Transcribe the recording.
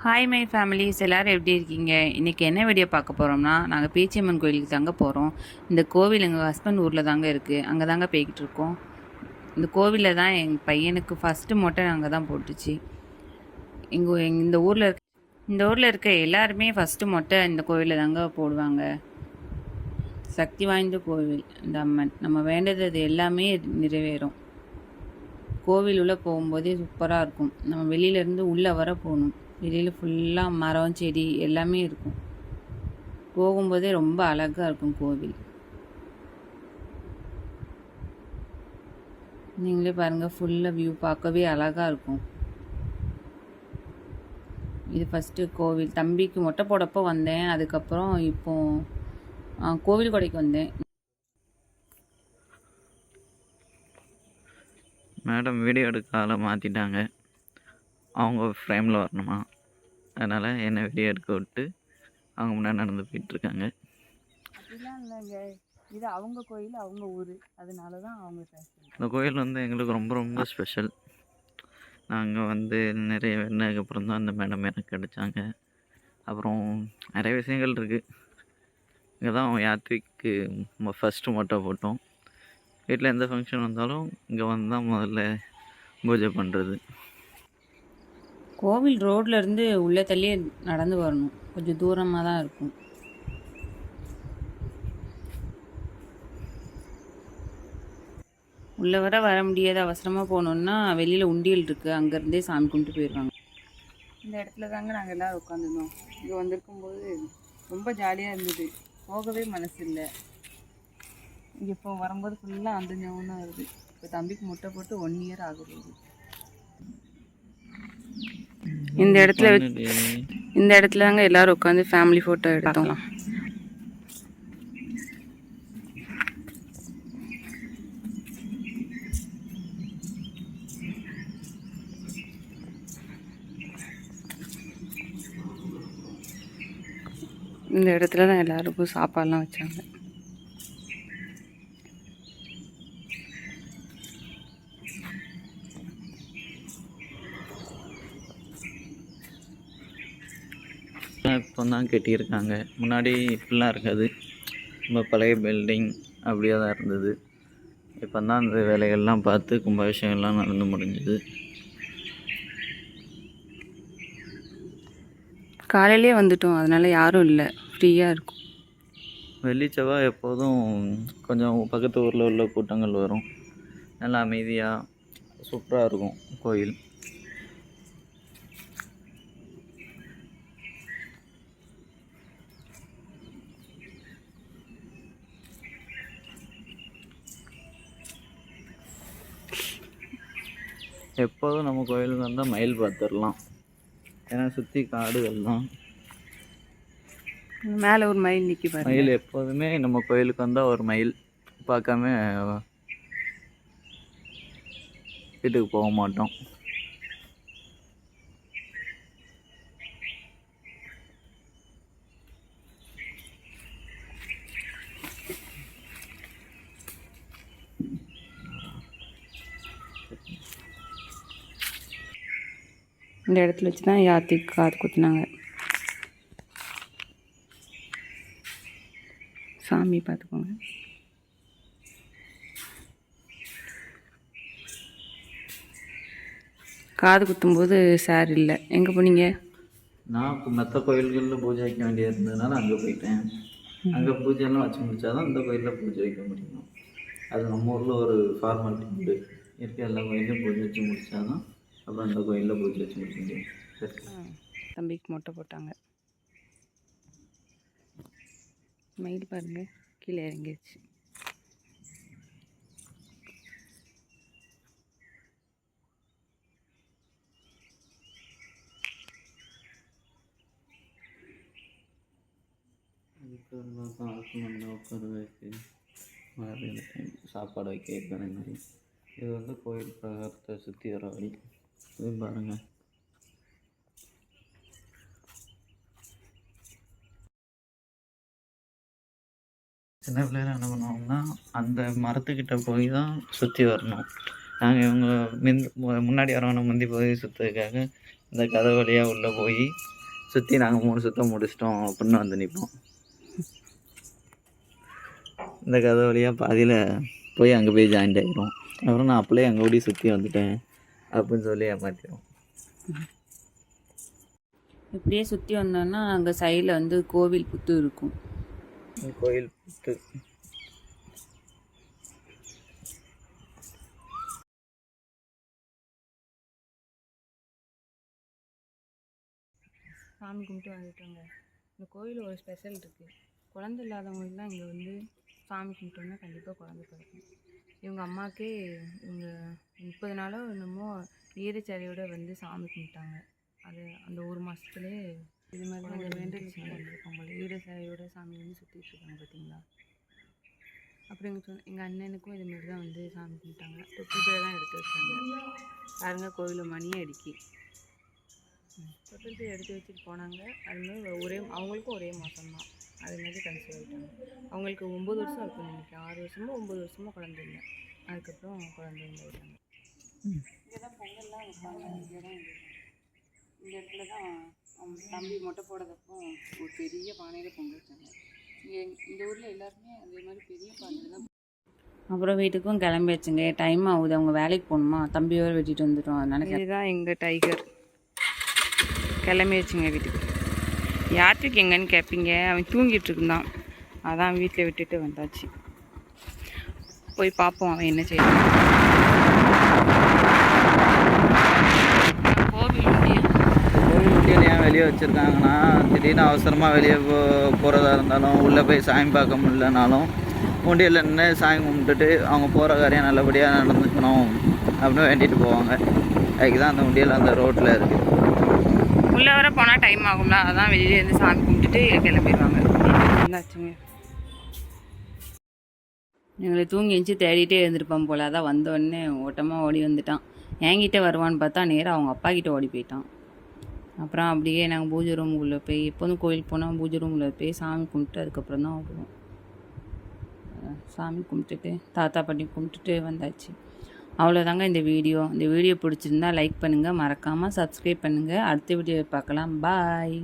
Hi my families எல்லோரும் எப்படி இருக்கீங்க? இன்றைக்கி என்ன வீடியோ பார்க்க போகிறோம்னா நாங்கள் பேச்சியம்மன் கோயிலுக்கு தாங்க போகிறோம் இந்த கோவில் எங்கள் ஹஸ்பண்ட் ஊரில் தாங்க இருக்குது அங்கே தாங்க போய்கிட்டு இருக்கோம். இந்த கோவிலில் தான் எங்கள் பையனுக்கு ஃபஸ்ட்டு மொட்டை அங்கே தான் போட்டுச்சு. எங்கள் எங் இந்த ஊரில் இருக்க இந்த ஊரில் இருக்க எல்லாருமே ஃபஸ்ட்டு மொட்டை இந்த கோவிலில் தாங்க போடுவாங்க. சக்தி வாய்ந்த கோவில். இந்த அம்மன். நம்ம வேண்டது எல்லாமே நிறைவேறும். கோவில் உள்ளே போகும்போதே சூப்பராக இருக்கும். நம்ம வெளியிலேருந்து உள்ளே வர போகணும். வெளியில் ஃபுல்லாக மரம் செடி எல்லாமே இருக்கும். போகும்போதே ரொம்ப அழகாக இருக்கும் கோவில். நீங்களே பாருங்கள் ஃபுல்லாக வியூ பார்க்கவே அழகாக இருக்கும். இது ஃபஸ்ட்டு கோவில். தம்பிக்கு மொட்டை போடப்போ வந்தேன். அதுக்கப்புறம் இப்போ கோவில் கொடைக்கு வந்தேன். மேடம் வீடியோ எடுக்க ஆளை மாற்றிட்டாங்க அவங்க ஃப்ரேமில் வரணுமா? அதனால் என்னை வீடியோ எடுக்க விட்டு அவங்க முன்னாடி நடந்து போயிட்டுருக்காங்க அப்படிலாம் இல்லைங்க. இது அவங்க கோயில் அவங்க ஊர். அதனால தான் அவங்க இந்த கோயில் வந்து எங்களுக்கு ரொம்ப ரொம்ப ஸ்பெஷல் நாங்கள் வந்து நிறைய வெண்ணதுக்கப்புறம் தான் இந்த மேடம் எனக்கு கிடைச்சாங்க அப்புறம் நிறைய விஷயங்கள் இருக்குது இங்கே தான் யாத்ரிக்கு ஃபஸ்ட்டு மொட்டை போட்டோம். வீட்டில் எந்த ஃபங்க்ஷன் வந்தாலும் இங்கே வந்து தான் முதல்ல பூஜை பண்ணுறது கோவில் ரோட்லேருந்து உள்ளே தள்ளியே நடந்து வரணும். கொஞ்சம் தூரமாக தான் இருக்கும். உள்ளே வர வர முடியாத அவசரமாக போனோன்னா வெளியில் உண்டியல் இருக்குது அங்கேருந்தே சாமி கும்பிட்டு போயிடுவாங்க இந்த இடத்துல தாங்க நாங்கள் எல்லோரும் உட்காந்துருந்தோம் இங்கே வந்திருக்கும்போது ரொம்ப ஜாலியாக இருந்தது. போகவே மனசு இல்லை இங்கே இப்போ வரும்போது ஃபுல்லாக அந்த ஞாபகம் தான் வருது. இப்போ தம்பிக்கு முட்டை போட்டு ஒன் இயர் ஆகுது இந்த இடத்துல இந்த இடத்துல தாங்க எல்லாரும் உட்காந்து ஃபேமிலி ஃபோட்டோ எடுத்தோம். இந்த இடத்துல தான் எல்லாருக்கும் சாப்பாடுலாம் வச்சாங்க. இப்போ தான் கட்டியிருக்காங்க. முன்னாடி இப்படிலாம் இருக்காது. ரொம்ப பழைய பில்டிங் அப்படியே தான் இருந்தது. இப்போ தான் அந்த வேலைகள்லாம் பார்த்து கும்பாபிஷேகம்லாம் நடந்து முடிஞ்சுது. காலையிலே வந்துட்டோம். அதனால யாரும் இல்லை. ஃப்ரீயாக இருக்கும். வெள்ளி செவ்வாய் எப்போதும் கொஞ்சம் பக்கத்து ஊரில் உள்ள கூட்டங்கள் வரும். நல்லா அமைதியாக சூப்பராக இருக்கும் கோயில். எப்போதும் நம்ம கோயிலுக்கு வந்தால் மயில் பார்த்துடலாம் ஏன்னா சுற்றி காடுகள் தான் மேலே ஒரு மயில் நிற்கி மயில் எப்போதுமே நம்ம கோயிலுக்கு வந்தால் ஒரு மயில். பார்க்காம வீட்டுக்கு போக மாட்டோம். இந்த இடத்துல வச்சு தான் யாத்திக்கு காது குத்துனாங்க. சாமி பார்த்துக்கோங்க. காது குத்தும்போது சார் இல்லை. எங்கே போனீங்க? நான் இப்போ மற்ற கோயில்களில் பூஜை வைக்க வேண்டியது இருந்ததுனால அங்கே போயிட்டேன். அங்கே பூஜைலாம் வச்சு முடிச்சாதான் இந்த கோயிலில் பூஜை வைக்க முடியும். அது நம்ம ஊரில் ஒரு ஃபார்மாலிட்டி உண்டு. இருக்க எல்லா கோயிலையும் பூஜை வச்சு முடிச்சாதான் அப்புறம் இந்த கோயிலில் பூஜை வச்சு சரி தம்பிக்கு மொட்டை போட்டாங்க. மயில் பாருங்க கீழே இறங்கிருச்சு. உட்கார வைக்க சாப்பாடு வைக்க இருக்கிற மாதிரி இது வந்து கோயில் பிரகாரத்தை சுற்றி வர வழி. இது பாருங்கள் சின்ன பிள்ளையில என்ன பண்ணுவோம்னா அந்த மரத்துக்கிட்ட போய் தான் சுற்றி வரணும். நாங்கள் இவங்க மின் முன்னாடி வரவனை முந்தி போய் சுற்றுறதுக்காக இந்த கதை வழியாக உள்ளே போய் சுற்றி நாங்கள் மூணு சுத்தம் முடிச்சிட்டோம் அப்படின்னு வந்து நிற்போம் இந்த கதை வழியாக பாதியில் போய் அங்கே போய் ஜாயின்ட் ஆகிடும் அப்புறம் நான் அப்படியே அங்கே ஓடி சுற்றி வந்துட்டேன். அப்படின்னு சொல்லி ஏமாற்றிடும் இப்படியே சுற்றி வந்தோன்னா அங்கே சைடில் வந்து கோவில் புத்து இருக்கும். கோயில் புத்து. சாமி கும்பிட்டு வந்துட்டோங்க. இந்த கோயில் ஒரு ஸ்பெஷல் இருக்குது குழந்தை இல்லாதவங்களுக்கு தான் இங்கே வந்து சாமி கும்பிட்டோம்னா கண்டிப்பாக குழந்தை பிறக்கும். இவங்க அம்மாக்கே இவங்க முப்பது நாளோ என்னமோ ஈரச்சரியோட வந்து சாமி கும்பிட்டாங்க. அது அந்த ஒரு மாதத்துலேயே இது மாதிரி அந்த வேண்டுதல் செஞ்சுருக்காங்க ஈரச்சரியோட சாமி வந்து சுற்றிட்டு இருக்காங்க பார்த்தீங்களா அப்புறம் எங்கள் சொன்ன எங்கள் அண்ணனுக்கும் இது மாதிரி தான் வந்து சாமி கும்பிட்டாங்க. தொட்டில் தான் எடுத்து வச்சாங்க. பாருங்க கோவிலில் மணியே அடிக்கி. தொட்டில் எடுத்து வச்சுட்டு போனாங்க. அதுமாதிரி ஒரே அவங்களுக்கும் ஒரே மாதம் தான். அது மாதிரி கன்சீவ் ஆகிட்டாங்க அவங்களுக்கு ஒம்பது வருஷம் இருக்கும் நினைக்கிறேன். ஆறு வருஷமோ ஒம்பது வருஷமோ குழந்தை இல்லை. அதுக்கப்புறம் குழந்தை இல்லை ஆயிட்டாங்க இங்கே தான் பொங்கல்லாம் வைப்பாங்க. இங்கே தான் இந்த இடத்துல தான் அவங்க தம்பி மொட்டை போடுறதப்போ ஒரு பெரிய பானையில் பொங்கல் வச்சாங்க. இங்கே இந்த ஊரில் எல்லாருமே அதே மாதிரி பெரிய பானையில் தான் அப்புறம் வீட்டுக்கும் கிளம்பியாச்சுங்க. டைம் ஆகுது. அவங்க வேலைக்கு போகணுமா? தம்பியோட வெட்டிட்டு வந்துட்டோம். அதனால இதுதான் எங்கள் டைகர் கிளம்பியாச்சுங்க வீட்டுக்கு. யார்ட்டுக்கு எங்கன்னு கேட்பீங்க அவன் தூங்கிட்டு இருந்தான். அதான் வீட்டில் விட்டுட்டு வந்தாச்சு. போய் பார்ப்போம் அவன் என்ன செய்யறான் கோவில் கோவில் உண்டியல் ஏன் வெளியே வச்சுருக்காங்கன்னா திடீர்னு அவசரமாக வெளியே போ போகிறதா இருந்தாலும் உள்ளே போய் சாமி பார்க்க முடியலனாலும் உண்டியலில் நின்று சாமி கும்பிட்டுட்டு அவங்க போகிற காரியம் நல்லபடியாக நடந்துக்கணும் அப்படின்னு வேண்டிட்டு போவாங்க. அதுக்கு தான் அந்த உண்டியல் அந்த ரோட்டில் இருக்குது உள்ளே வர போனால் டைம் ஆகும்ல அதான் வெளியே இருந்து சாமி கும்பிட்டுட்டு கிளம்பிடுவாங்க என்னாச்சுங்க? எங்களை தூங்கி எழுந்து தேடிட்டே இருந்திருப்பான் போல. அதான் வந்தோடனே ஓட்டமாக ஓடி வந்துட்டான். என்கிட்ட வருவான்னு பார்த்தா நேராக அவங்க அப்பா கிட்ட ஓடி போயிட்டான். அப்புறம் அப்படியே நாங்கள் பூஜை ரூமுக்குள்ளே போய் எப்போதும் கோயில் போனால் பூஜை ரூமில் போய் சாமி கும்பிட்டு அதுக்கப்புறம் தான் வருவோம். சாமி கும்பிட்டுட்டு தாத்தா பாட்டி கும்பிட்டுட்டு வந்தாச்சு. அவ்வளோதாங்க இந்த வீடியோ. இந்த வீடியோ பிடிச்சிருந்தா லைக் பண்ணுங்கள் மறக்காமல் சப்ஸ்கிரைப் பண்ணுங்கள் அடுத்த வீடியோ பார்க்கலாம். பாய்